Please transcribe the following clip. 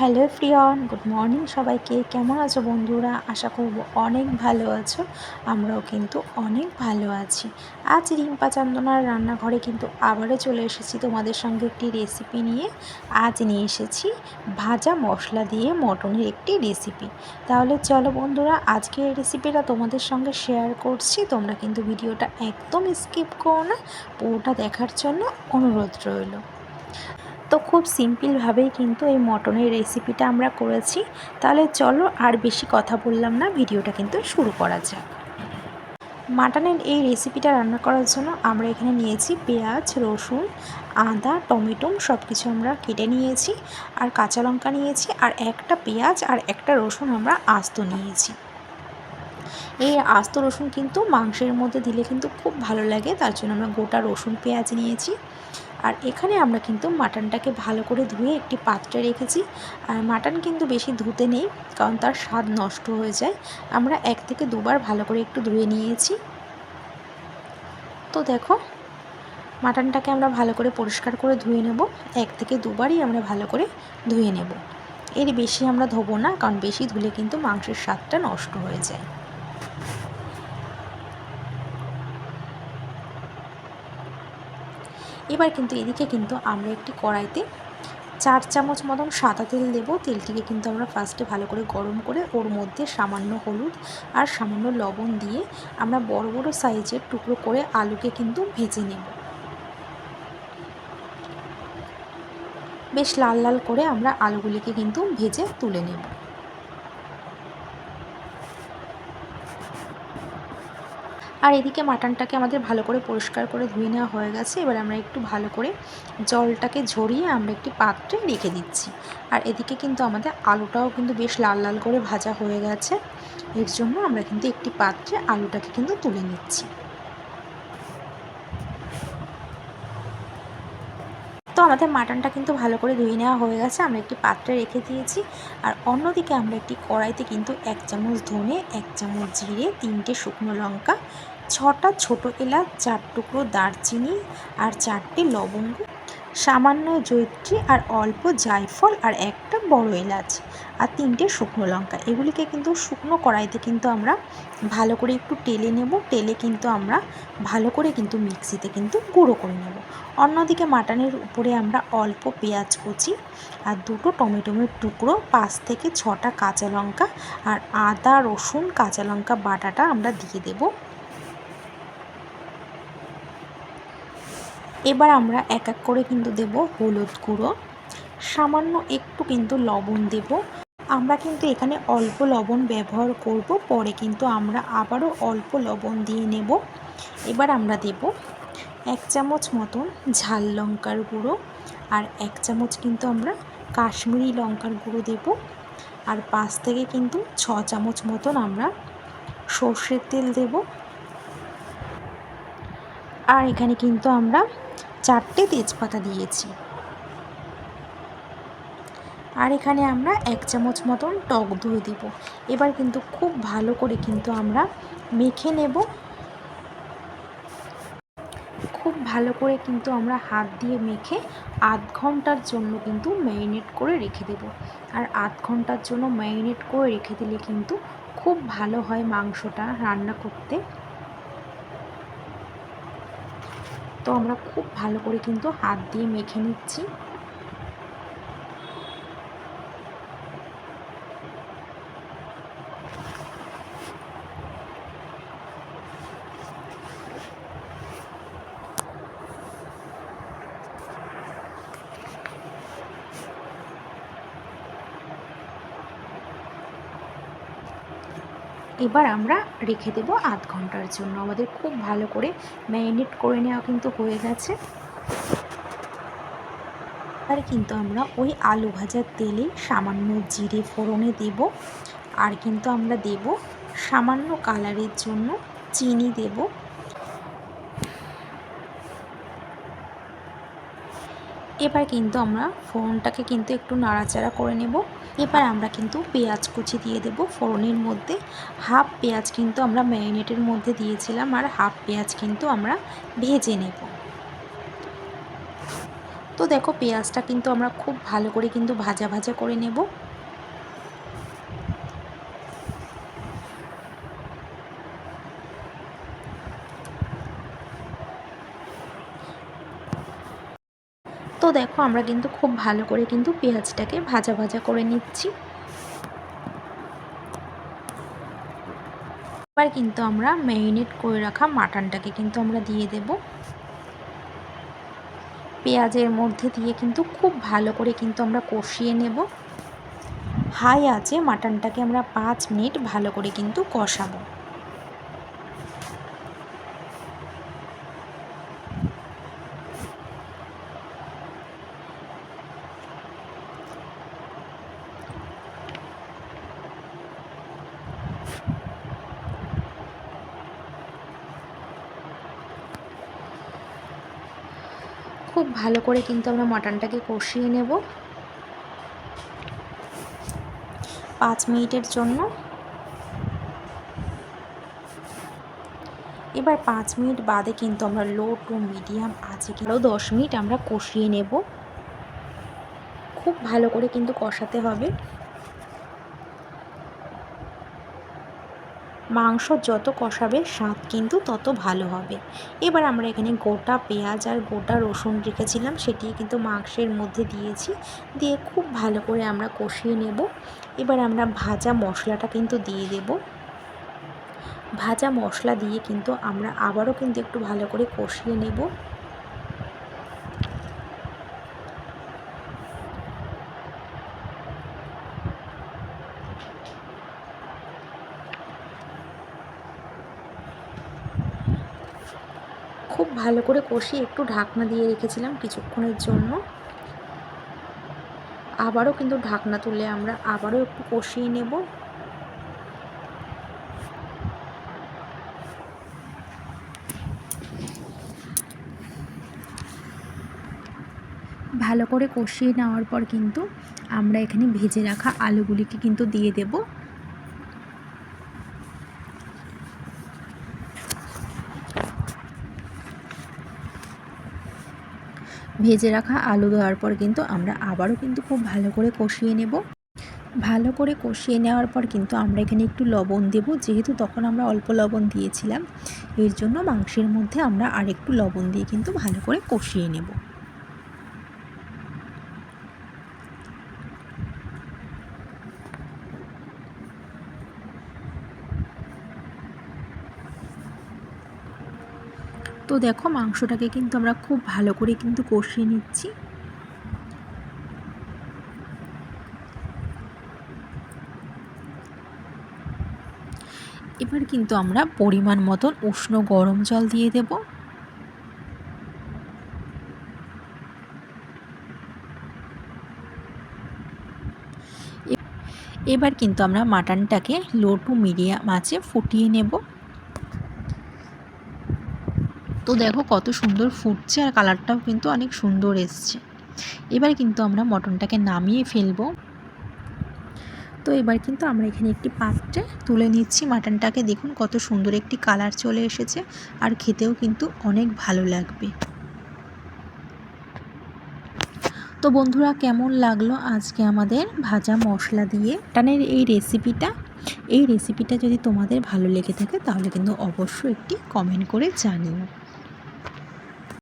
Hello ফ্রিয়ন, good morning সবাইকে। কেমন আছো বন্ধুরা? আশা করব অনেক ভালো আছো, আমরাও কিন্তু অনেক ভালো আছি। আজ রিম্পা চান্দনার রান্নাঘরে কিন্তু আবারও চলে এসেছি তোমাদের সঙ্গে একটি রেসিপি নিয়ে। আজ নিয়ে এসেছি ভাজা মশলা দিয়ে মটনের একটি রেসিপি তাহলে চলো বন্ধুরা আজকে এই রেসিপিটা তোমাদের সঙ্গে শেয়ার করছি। তোমরা কিন্তু ভিডিওটা একদম স্কিপ করো না, পুরোটা দেখার জন্য অনুরোধ রইল। তো খুব সিম্পলভাবেই কিন্তু এই মটনের রেসিপিটা আমরা করেছি। তাহলে চলো আর বেশি কথা বললাম না, ভিডিওটা কিন্তু শুরু করা যাক। মাটনের এই রেসিপিটা রান্না করার জন্য আমরা এখানে নিয়েছি পেঁয়াজ, রসুন, আদা টমেটো সব কিছু আমরা কেটে নিয়েছি, আর কাঁচা লঙ্কা নিয়েছি, আর একটা পেঁয়াজ আর একটা রসুন আমরা আস্ত নিয়েছি। এই আস্ত রসুন কিন্তু মাংসের মধ্যে দিলে কিন্তু খুব ভালো লাগে, তার জন্য আমরা গোটা রসুন পেঁয়াজ নিয়েছি। আর এখানে আমরা কিন্তু মাটনটাকে ভালো করে ধুয়ে একটি পাত্রে রেখেছি। আর মাটন কিন্তু বেশি ধুতে নেই, কারণ তার স্বাদ নষ্ট হয়ে যায়। আমরা এক থেকে দুবার ভালো করে একটু ধুয়ে নিয়েছি। তো দেখো, মাটনটাকে আমরা ভালো করে পরিষ্কার করে ধুয়ে নেব। এক থেকে দুবারই আমরা ভালো করে ধুয়ে নেব। এর বেশি আমরা ধোবো না, কারণ বেশি ধুলে কিন্তু মাংসের স্বাদটা নষ্ট হয়ে যায়। এবার কিন্তু এদিকে কিন্তু আমরা একটি কড়াইতে চার চামচ মতন সাদা তেল দেবো। তেলটিকে কিন্তু আমরা ফার্স্টে ভালো করে গরম করে ওর মধ্যে সামান্য হলুদ আর সামান্য লবণ দিয়ে আমরা বড় বড় সাইজের টুকরো করে আলুকে কিন্তু ভেজে নেব। বেশ লাল লাল করে আমরা আলুগুলিকে কিন্তু ভেজে তুলে নেব। আর এদিকে মাটনটাকে আমাদের ভালো করে পরিষ্কার করে ধুয়ে নেওয়া হয়ে গেছে। এবার আমরা একটু ভালো করে জলটাকে ঝরিয়ে আমরা একটি পাত্রে রেখে দিচ্ছি। আর এদিকে কিন্তু আমাদের আলুটাও কিন্তু বেশ লাল লাল করে ভাজা হয়ে গেছে। এর জন্য আমরা কিন্তু একটি পাত্রে আলুটাকে কিন্তু তুলে নিচ্ছি। তো আমাদের মাটনটা কিন্তু ভালো করে ধুয়ে নেওয়া হয়ে গেছে। আমরা একটি পাত্রে রেখে দিয়েছি। আর অন্যদিকে আমরা একটি কড়াইতে কিন্তু এক চামচ ধনে, এক চামচ জিরে, তিনটে শুকনো লঙ্কা ছটা ছোট এলাচ, চার টুকরো দারচিনি আর চারটে লবঙ্গ, সামান্য জৈত্রী আর অল্প জায়ফল আর একটা বড় এলাচ আর তিনটে শুকনো লঙ্কা। এগুলিকে কিন্তু শুকনো কড়াইতে কিন্তু আমরা ভালো করে একটু টেলে নেব। টেলে কিন্তু আমরা ভালো করে কিন্তু মিক্সিতে কিন্তু গুঁড়ো করে নেব। অন্যদিকে মাটনের উপরে আমরা অল্প পেঁয়াজ কুচি আর দুটো টমেটোমের টুকরো, পাঁচ থেকে ছটা কাঁচা লঙ্কা আর আদা, রসুন, কাঁচা লঙ্কা বাটাটা আমরা দিয়ে দেবো। এবার আমরা এক এক করে কিন্তু দেব হলুদ গুঁড়ো। সামান্য একটু কিন্তু লবণ দেব। আমরা কিন্তু এখানে অল্প লবণ ব্যবহার করব, পরে কিন্তু আমরা আবারও অল্প লবণ দিয়ে নেব। এবার আমরা দেব এক চামচ মতন ঝাল লঙ্কার গুঁড়ো আর এক চামচ কিন্তু আমরা কাশ্মীরি লঙ্কার গুঁড়ো দেব। আর পাঁচ থেকে কিন্তু ছ চামচ মতন আমরা সর্ষের তেল দেব। আর এখানে কিন্তু আমরা চারটে তেজপাতা দিয়েছি। আর এখানে আমরা এক চামচ মতন টক দই দেব। এবার কিন্তু খুব ভালো করে কিন্তু আমরা মেখে নেব। খুব ভালো করে কিন্তু আমরা হাত দিয়ে মেখে আধ ঘণ্টার জন্য কিন্তু ম্যারিনেট করে রেখে দেব। আর আধ ঘণ্টার জন্য ম্যারিনেট করে রেখে দিলে কিন্তু খুব ভালো হয় মাংসটা রান্না করতে। তো আমরা খুব ভালো করে কিন্তু হাত দিয়ে মেখে নিচ্ছি। এবার আমরা রেখে দেবো আধ ঘণ্টার জন্য। আমাদের খুব ভালো করে ম্যারিনেট করে নেওয়া কিন্তু হয়ে গেছে। আর কিন্তু আমরা ওই আলু ভাজার তেলে সামান্য জিরে ফোড়নে দেব। আর কিন্তু আমরা দেব সামান্য কালারের জন্য চিনি দেব। এবার কিন্তু আমরা ফোড়নটাকে কিন্তু একটু নাড়াচাড়া করে নেব। এবার আমরা কিন্তু পেঁয়াজ কুচি দিয়ে দেব ফোড়নের মধ্যে। হাফ পেঁয়াজ কিন্তু আমরা ম্যারিনেটের মধ্যে দিয়েছিলাম আর হাফ পেঁয়াজ কিন্তু আমরা ভেজে নেব। তো দেখো পেঁয়াজটা কিন্তু আমরা খুব ভালো করে কিন্তু ভাজা ভাজা করে নেব। দেখো, আমরা কিন্তু খুব ভালো করে কিন্তু পেঁয়াজটাকে ভাজা ভাজা করে নিচ্ছি। এবার কিন্তু আমরা ম্যারিনেট করে রাখা মাটনটাকে কিন্তু আমরা দিয়ে দেব। পেঁয়াজের মধ্যে দিয়ে কিন্তু খুব ভালো করে কিন্তু আমরা কষিয়ে নেব। হাই আছে, মাটনটাকে আমরা পাঁচ মিনিট ভালো করে কিন্তু কষাবো। খুব ভালো করে কিন্তু আমরা মাটনটাকে কষিয়ে নেব। পাঁচ মিনিটের জন্য। এবার পাঁচ মিনিট বাদে কিন্তু আমরা লো টু মিডিয়াম আছে কিন্তু দশ মিনিট আমরা কষিয়ে নেব। খুব ভালো করে কিন্তু কষাতে হবে। মাংস যত কষাবে, স্বাদ কিন্তু তত ভালো হবে। এবার আমরা এখানে গোটা পেঁয়াজ আর গোটা রসুন রেখেছিলাম সেটি কিন্তু মাংসের মধ্যে দিয়েছি। দিয়ে খুব ভালো করে আমরা কষিয়ে নেব। এবার আমরা ভাজা মশলাটা কিন্তু দিয়ে দেব। ভাজা মশলা দিয়ে কিন্তু আমরা আবারও কিন্তু একটু ভালো করে কষিয়ে নেব। খুব ভালো করে কষিয়ে একটু ঢাকনা দিয়ে রেখেছিলাম কিছুক্ষণের জন্য। আবারও কিন্তু ঢাকনা তুলে আমরা আবারও একটু কষিয়ে নেব। ভালো করে কষিয়ে নেওয়ার পর কিন্তু আমরা এখানে ভেজে রাখা আলুগুলিকে কিন্তু দিয়ে দেবো। ভেজে রাখা আলু দেওয়ার পর কিন্তু আমরা আবারও কিন্তু খুব ভালো করে কষিয়ে নেব। ভালো করে কষিয়ে নেওয়ার পর কিন্তু আমরা এখানে একটু লবণ দেব, যেহেতু তখন আমরা অল্প লবণ দিয়েছিলাম। এর জন্য মাংসের মধ্যে আমরা আরেকটু লবণ দিয়ে কিন্তু ভালো করে কষিয়ে নেব। তো দেখো মাংসটাকে কিন্তু আমরা খুব ভালো করে কিন্তু কষিয়ে নিচ্ছি। এবার কিন্তু আমরা পরিমাণ মতন উষ্ণ গরম জল দিয়ে দেব। এবার কিন্তু আমরা মাটনটাকে লো টু মিডিয়াম আঁচে ফুটিয়ে নেব। তো দেখো কত সুন্দর ফুটছে আর কালারটাও কিন্তু অনেক সুন্দর এসছে। এবার কিন্তু আমরা মটনটাকে নামিয়ে ফেলব। তো এবার কিন্তু আমরা এখানে একটি পাত্রে তুলে নিচ্ছি মাটনটাকে। দেখুন কত সুন্দর একটি কালার চলে এসেছে আর খেতেও কিন্তু অনেক ভালো লাগবে। তো বন্ধুরা, কেমন লাগল আজকে আমাদের ভাজা মশলা দিয়ে? টানের এই রেসিপিটা এই রেসিপিটা যদি তোমাদের ভালো লেগে থাকে তাহলে কিন্তু অবশ্যই একটি কমেন্ট করে জানিও।